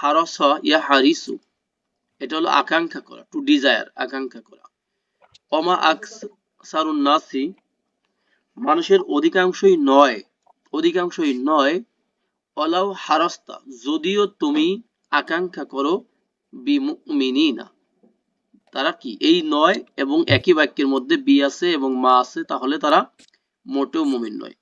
হারস ইয়া হারিসু। এটা হলো আকাঙ্ক্ষা করা টু ডিজায়ার আকাঙ্ক্ষা করা। অমা আকসারুন নাসি, মানুষের অধিকাংশই নয় অধিকাংশই নয় অলাও হারস্তা, যদিও তুমি আকাঙ্ক্ষা করো বিমুমিনিনা। তারা কি? এই নয় এবং একই বাক্যের মধ্যে বি আছে এবং মা আছে, তাহলে তারা মোটেও মুমিন নয়।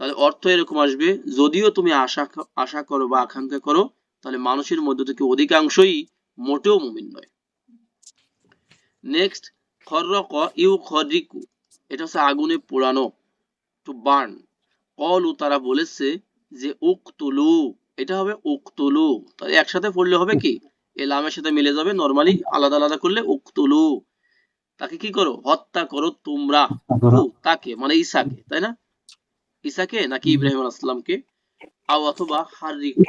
তাহলে অর্থ এরকম আসবে যদিও তুমি আশা আশা করো বা আকাঙ্ক্ষা করো তাহলে মানুষের মধ্যে থেকে অধিকাংশই মোটেও মুমিন নয়। নেক্সট খরক ইউ খরিকু এটা হচ্ছে আগুনে পোড়ানো টু বার্ন কলু তারা বলেছে যে উকতুলু এটা হবে উকতুলু। তাহলে একসাথে পড়লে হবে কি? এলামের সাথে মিলে যাবে নরমালি আলাদা আলাদা করলে উকতুলু। তাকে কি করো? হত্যা করো তোমরা। তাকে মানে ঈসাকে তাই না? ঈসাকে নাকি ইব্রাহিম আলাইহিসসালামকে আও অথবা হারিকু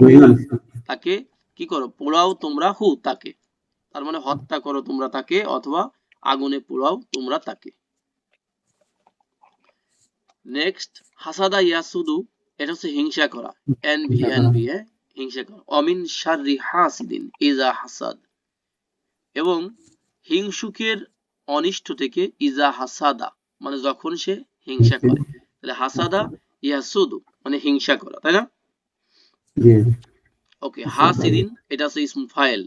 তাকে কি করো? পোড়াও তোমরা হু তাকে। তার মানে হত্যা করো তোমরা তাকে অথবা আগুনে পোড়াও তোমরা তাকে। নেক্সট হাসাদা ইয়াসুদু এটা হচ্ছে হিংসা করা। এনভি এনভি হিংসা করা। অমিন শাররি হাসিদিন ইজা হাসাদ। এবং হিংসুকের অনিষ্ট থেকে ইজা হাসাদা মানে যখন সে হিংসা করে। তাহলে হাসাদা ইয়াসুদু মানে হিংসা করা তাই না? ওকে হাসিদিন এটা হচ্ছে ইসম ফাইল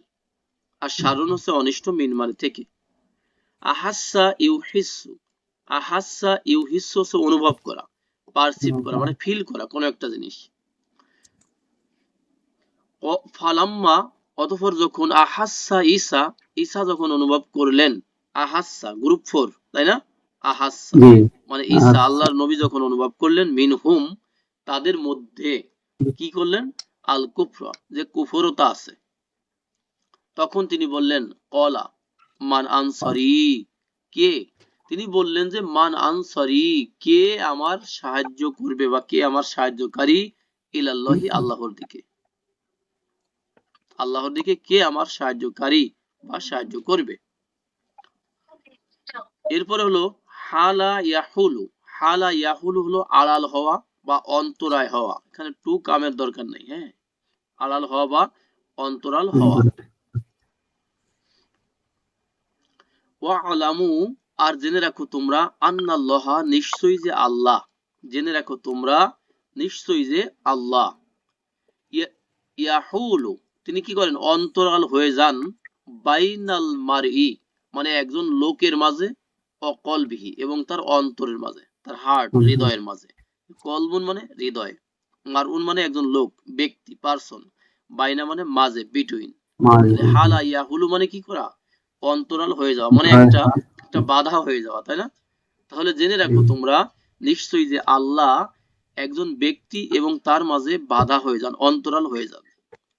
আর হচ্ছে অনিষ্ট মিনমার থেকে। আহাসা ইউহিসু আহাসা ইউহিসু হচ্ছে অনুভব করা পারসিভ করা মানে ফিল করা কোন একটা জিনিস। ফালাম্মা অতঃপর যখন আহাসা ঈসা ঈসা যখন অনুভব করলেন আহাসা গ্রুপ ফোর তাই না? আহাসা। মানে ঈসা আল্লাহর নবী যখন অনুভব করলেন মিনহুম তাদের মধ্যে কি করলেন? আল কুফরা যে কুফরতা আছে। তখন তিনি বললেন কলা মান আনসারি কে? তিনি বললেন যে মান আনসারি কে আমার সাহায্য করবে বা কে আমার সাহায্যকারী ইলাল্লাহি আল্লাহর দিকে? আল্লাহর দিকে কে আমার সাহায্যকারী বা সাহায্য করবে? এরপরে হলো হালা ইয়াহুলু হালা ইয়াহুলু হলো আড়াল হওয়া বা অন্তরায় হওয়া। এখানে টু কামের দরকার নেই হ্যাঁ? আড়াল হওয়া বা অন্তরাল হওয়া। ওয়া আলামু আর জেনে রাখো তোমরা, আন্নাল্লাহা নিশ্চয়ই যে আল্লাহ। জেনে রাখো তোমরা, নিশ্চয়ই যে আল্লাহ। ইয়া- ইয়াহুলু, তিনি কি করেন? অন্তরাল হয়ে যান বাইনাল মারই মানে একজন লোকের মাঝে অকলবিহি এবং তার অন্তরের মাঝে তার হার্ট। হৃদয়ের মাঝে। কলবুন মানে হৃদয় মারউন মানে একজন লোক ব্যক্তি পার্সন বাইনা মানে মাঝে বিটুইন হালা ইয়াহুলু মানে কি করা? অন্তরাল হয়ে যাওয়া মানে হ্যাঁ, একটা একটা বাধা হয়ে যাওয়া তাই না? তাহলে জেনে রাখো তোমরা নিশ্চয়ই যে আল্লাহ একজন ব্যক্তি এবং তার মাঝে বাধা হয়ে যান অন্তরাল হয়ে যান।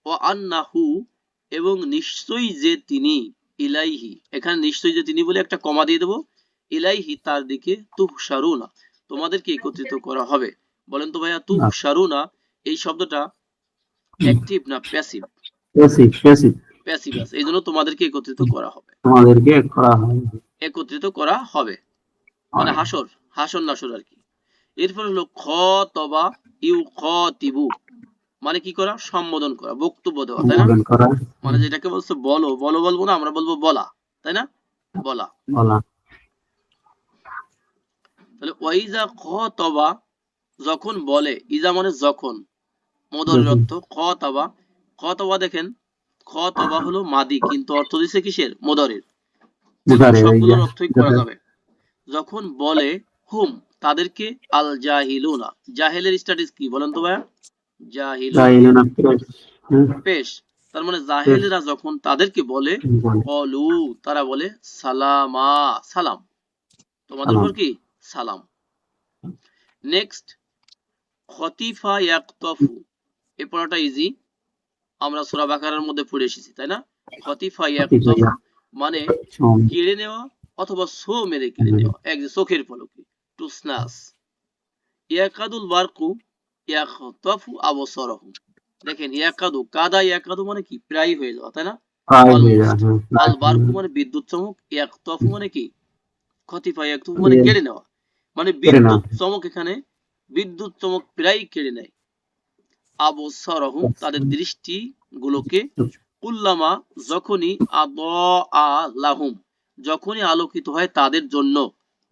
ও আন্নাহু এবং নিশ্চয়ই যে তিনি ইলাইহি এখানে নিশ্চয়ই যে তিনি বলে একটা কমা দিয়ে দেবো ইলাইহি তার দিকে তুহশারুনা তোমাদেরকে একত্রিত করা হবে। বলেন তো ভাইয়া তুহশারুনা এই শব্দটা অ্যাক্টিভ না প্যাসিভ প্যাসিভ প্যাসিভ প্যাসিভ আছে এই জন্য তোমাদেরকে একত্রিত করা হবে। তোমাদেরকে করা হয় একত্রিত করা হবে। মানে হাসর হাসর নাসর আর কি। এরপর হলো খ তবা ইউ খ তিবু। মানে কি করা? সম্বোধন করা বক্তব্য দেওয়া তাই না? মানে যেটাকে বলছে বলো বলো বলব না আমরা বলব বলা তাই না? বলা। বলা। তাহলে ওয়াইজা খ তবা যখন বলে ইজা মানে যখন যখন। অর্থ খ তবা খ তবা দেখেন খ তবা হলো মাদি কিন্তু অর্থ দিছে কিসের? মদরের। সবগুলোর অর্থই করা যাবে। যখন বলে হুম তাদেরকে আল জাহিলুনা জাহেলের স্ট্যাটাস কি বলেন তো ভাইয়া? জাহিলুনা। পেশ। তার মানে জাহেলেরা যখন তাদেরকে বলে। কলু তারা বলে সালামা সালাম। তোমাদের উপর কি? সালাম। নেক্সট খতিফা ইয়াকতফু। এই পড়াটা ইজি আমরা সূরা বাকারার মধ্যে পড়ে এসেছি তাই না? খতিফা ইয়াকতফু মানে কেড়ে নেওয়া অথবা সো মেরে কেড়ে নেওয়া এক যে চোখের পলকে টু স্নাস ইয়াকাদুল বারকু ইয়াখতাফু আবসারহুম দেখেন ইয়াকাদু কাদা ইয়াকাদু মানে কি? প্রায় হয়ে যাওয়া তাই না? হয়ে আল বারকু মানে বিদ্যুৎ চমক ইয়াকতাফু মানে কি? খতিফা ইয়াকতাফু মানে কেড়ে নেওয়া। মানে বিদ্যুৎ চমক এখানে বিদ্যুৎ চমক প্রায় কেড়ে নেয়। আবসারহুম তাদের দৃষ্টি গুলোকে কুল্লামা যখনই লাহুম যখনই আলোকিত হয় তাদের জন্য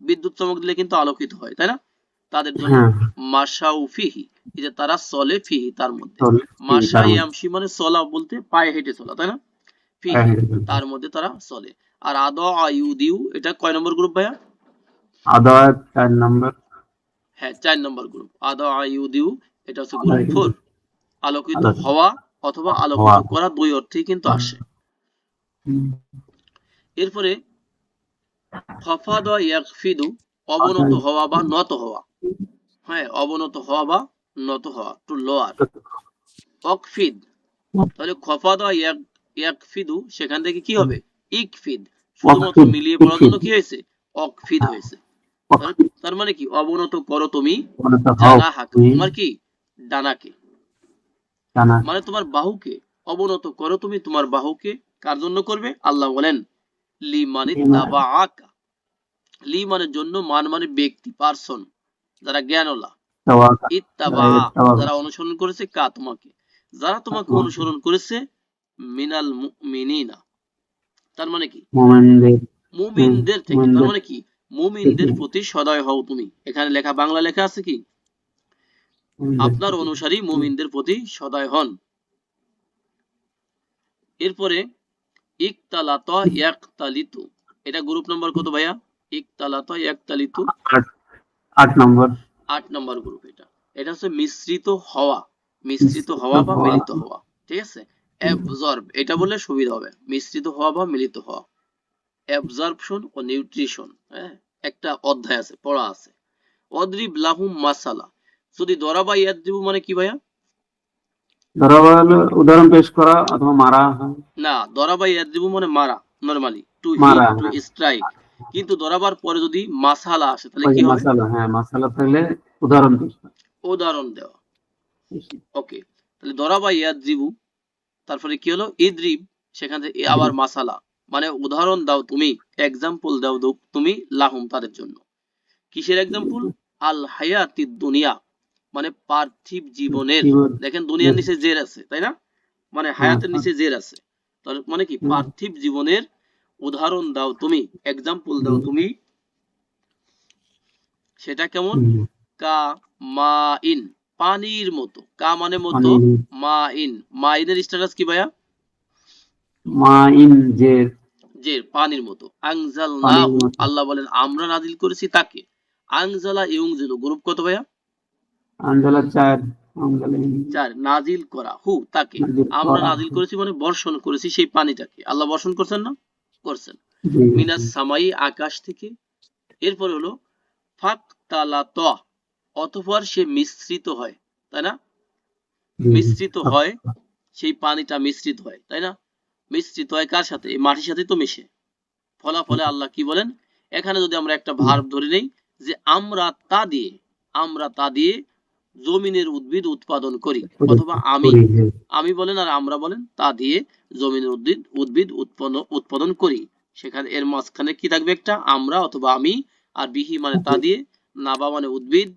বিদ্যুৎ চমক দিলে কিন্তু আলোকিত হয় তাই না? তাদের জন্য হ্যাঁ। মাসাউ ফিহি এই যে তারা চলে ফিহি তার মধ্যে। চলে মাসা তার মধ্যে। ইয়ামশি মানে চলা বলতে পায়ে হেঁটে চলা তাই না? ফিহি তার মধ্যে তারা চলে আর আদ আয়ুদিউ এটা কয় নম্বর গ্রুপ ভাইয়া? আদার চার নম্বর। হ্যাঁ চার নম্বর গ্রুপ আদ আয়ুদিউ এটা হচ্ছে গ্রুপ ফোর আলোকিত। হওয়া অথবা আলোকিত করা দুই অর্থেই কিন্তু আসে। এরপরে খফাদ ইয়াকফিদু অবনত হওয়া বা নত হওয়া। হ্যাঁ অবনত হওয়া বা নত হওয়া টু লোয়ার অকফিদ তাহলে খফাদ ইয়াক ইয়াকফিদু সেখান থেকে কি হবে? ইকফিদ। শুধুমাত্র মিলিয়ে পড়ার জন্য কি হয়েছে? অকফিদ হয়েছে। তার- মানে কি? অবনত করো তুমি তোমার কি? ডানাকে। মানে তোমার বাহুকে। অবনত করো তুমি তোমার বাহুকে। কার জন্য করবে? আল্লাহ বলেন লি মানে তাবাআকা। লি মানে জন্য মান মানে ব্যক্তি পার্সন যারা জ্ঞানওয়ালা। ইত্তাবা। যারা অনুসরণ করেছে কা তোমাকে। যারা তোমাকে। অনুসরণ করেছে মিনাল মুমিনিনা। তার মানে কি? মুমিনদের। থেকে। তার মানে কি? মুমিনদের প্রতি সদয় হও তুমি। এখানে লেখা বাংলা লেখা আছে কি? আপনার অনুসারী মুমিনদের প্রতি সদয় হন। এরপরে ইকতালাত ইয়াকতালিতু। এটা গ্রুপ নাম্বার কত ভাইয়া? ইকতালাত ইয়াকতালিতু। আট আট নম্বর। আট নম্বর গ্রুপ এটা। এটা হচ্ছে মিশ্রিত হওয়া। মিশ্রিত হওয়া বা মিলিত হওয়া। ঠিক আছে? অ্যাবজর্ব এটা বললে সুবিধা হবে। মিশ্রিত হওয়া বা মিলিত হওয়া। অ্যাবজর্পশন ও নিউট্রিশন হ্যাঁ? একটা অধ্যায় আছে পড়া আছে। অদ্রিব লাহুম মাসালা। যদি দরাবা ইয়াদ্রিবু মানে কি ভাইয়া? ধরো উদাহরণ পেশ করা অথবা মারা না ইয়াদ্রিবু মানে মারা normally to hit to. Strike কিন্তু দরাবার পরে যদি মাসালা আসে তাহলে কি হবে মাসালা হ্যাঁ মাসালা থাকলে উদাহরণ পেশ করা। উদাহরণ দেওয়া। ওকে তাহলে দরাবা ইয়াদ্রিবু তারপরে কি হলো? ইদ্রিব সেখান থেকে আবার মাসালা। মানে উদাহরণ দাও তুমি এক্সাম্পল দাও তুমি লাহুম তাদের জন্য। কিসের এক্সাম্পল আল হায়াতি দুনিয়া মানে পার্থিব জীবনের। দেখেন দুনিয়ার নিচে জের আছে তাই না? মানে হায়াতের হ্যাঁ। নিচে জের আছে। তাহলে মানে কি? পার্থিব জীবনের উদাহরণ দাও তুমি এক্সাম্পল দাও তুমি। সেটা কেমন? কা মা ইন পানির মতো। কা মানে মতো। মা ইন। মা ইনের স্ট্যাটাস কি ভাইয়া? মা ইন যে যে পানির মতো। আংজাল মতো। আল্লাহ বলেন আমরা নাজিল করেছি তাকে। আংজালা ইউংজিলু গ্রুপ কত ভাইয়া? আঞ্জলা চার চার নাজিল করা। হু তাকে। আমরা নাজিল করেছি মানে বর্ষণ করেছি সেই পানিটাকে। আল্লাহ বর্ষণ করছেন না? করছেন। মিনাস সামাই আকাশ থেকে। এরপর হলো ফাক তালা ত অতঃপর সে মিশ্রিত হয়। তাই না? মিশ্রিত হয় সেই পানিটা মিশ্রিত হয়। তাই না? মিশ্রিত হয় কার সাথে? এই মাটির সাথে তো মিশে। ফলাফলে আল্লাহ কি বলেন? এখানে যদি আমরা একটা ভার্ব ধরে নেই যে আমরা তা দিয়ে, আমরা তা দিয়ে জমিনের উদ্ভিদ উৎপাদন করি অথবা আমি আমি বলেন আর আমরা বলেন, তা দিয়ে জমিনের উদ্ভিদ উদ্ভিদ উৎপন্ন, উৎপাদন করি। সেখানে এর মাঝখানে কি থাকবে একটা? আমরা অথবা আমি, আর বিহি মানে তা দিয়ে, নাবা মানে উদ্ভিদ,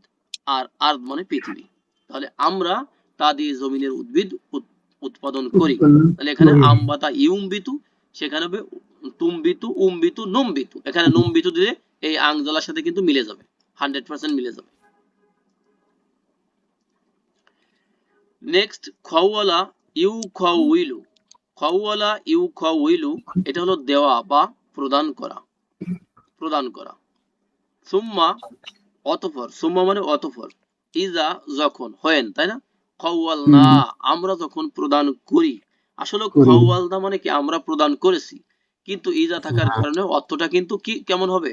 আর আর মানে পৃথিবী। তাহলে আমরা তা দিয়ে জমিনের উদ্ভিদ উৎপাদন করি। তাহলে এখানে। আমবাতা ইউমবিতু সেখানে হবে তুমবিতু উমবিতু নুমবিতু। এখানে নুমবিতু দিলে এই আংজলার সাথে কিন্তু মিলে যাবে। হান্ড্রেড পার্সেন্ট মিলে যাবে। নেক্সট খাওয়ালা ইউ খাউইলু খাওয়ালা ইউ খাউইলু এটা হলো দেওয়া বা প্রদান করা। প্রদান করা। সুম্মা অতঃপর। সুম্মা মানে অতঃপর। ইজা যখন হয়েন তাই না? খাওয়াল না আমরা যখন প্রদান করি আসলে করি। মানে কি আমরা প্রদান করেছি। কিন্তু ইজা থাকার হ্যাঁ। কারণে অর্থটা কিন্তু কি কেমন হবে?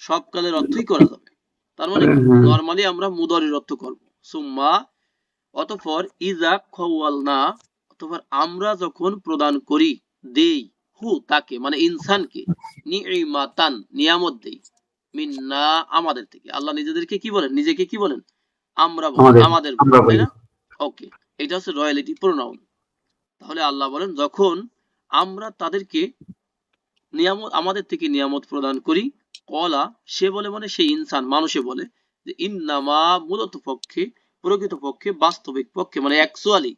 সব কালের অর্থই করা যাবে। তার মানে। নরমালি আমরা মুদরির অর্থ করব। সুম্মা অতঃপর ইজা খাওয়ালনা অতঃপর আমরা যখন প্রদান করি দেই হু তাকে মানে ইনসানকে নিমাতান নিয়ামত দেই মিন্না আমাদের থেকে। আল্লাহ নিজেদেরকে কি বলেন? নিজেকে কি বলেন? আমরা আমাদের, তাই না? ওকে, এটা হচ্ছে রয়্যালিটি প্রোনাউন। তাহলে আল্লাহ বলেন, যখন আমরা তাদেরকে নিয়ামত, আমাদের থেকে নিয়ামত প্রদান করি, কলা, সে বলে মানে সেই ইনসান, মানুষে বলে যে, ইন্নামা মূলত পক্ষে প্রকৃতপক্ষে বাস্তবিক পক্ষে মানে অ্যাকচুয়ালি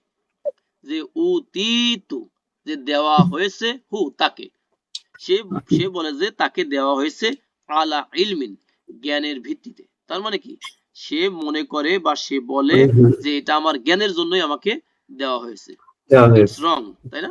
যে উতিতু যে দেওয়া হয়েছে, হু, তাকে। সে সে বলে যে, তাকে দেওয়া হয়েছে আলা ইলমিন, জ্ঞানের ভিত্তিতে। তার মানে কি? সে মনে করে বা সে বলে যে এটা আমার জ্ঞানের জন্যই আমাকে দেওয়া হয়েছে। ইটস রং তাই না।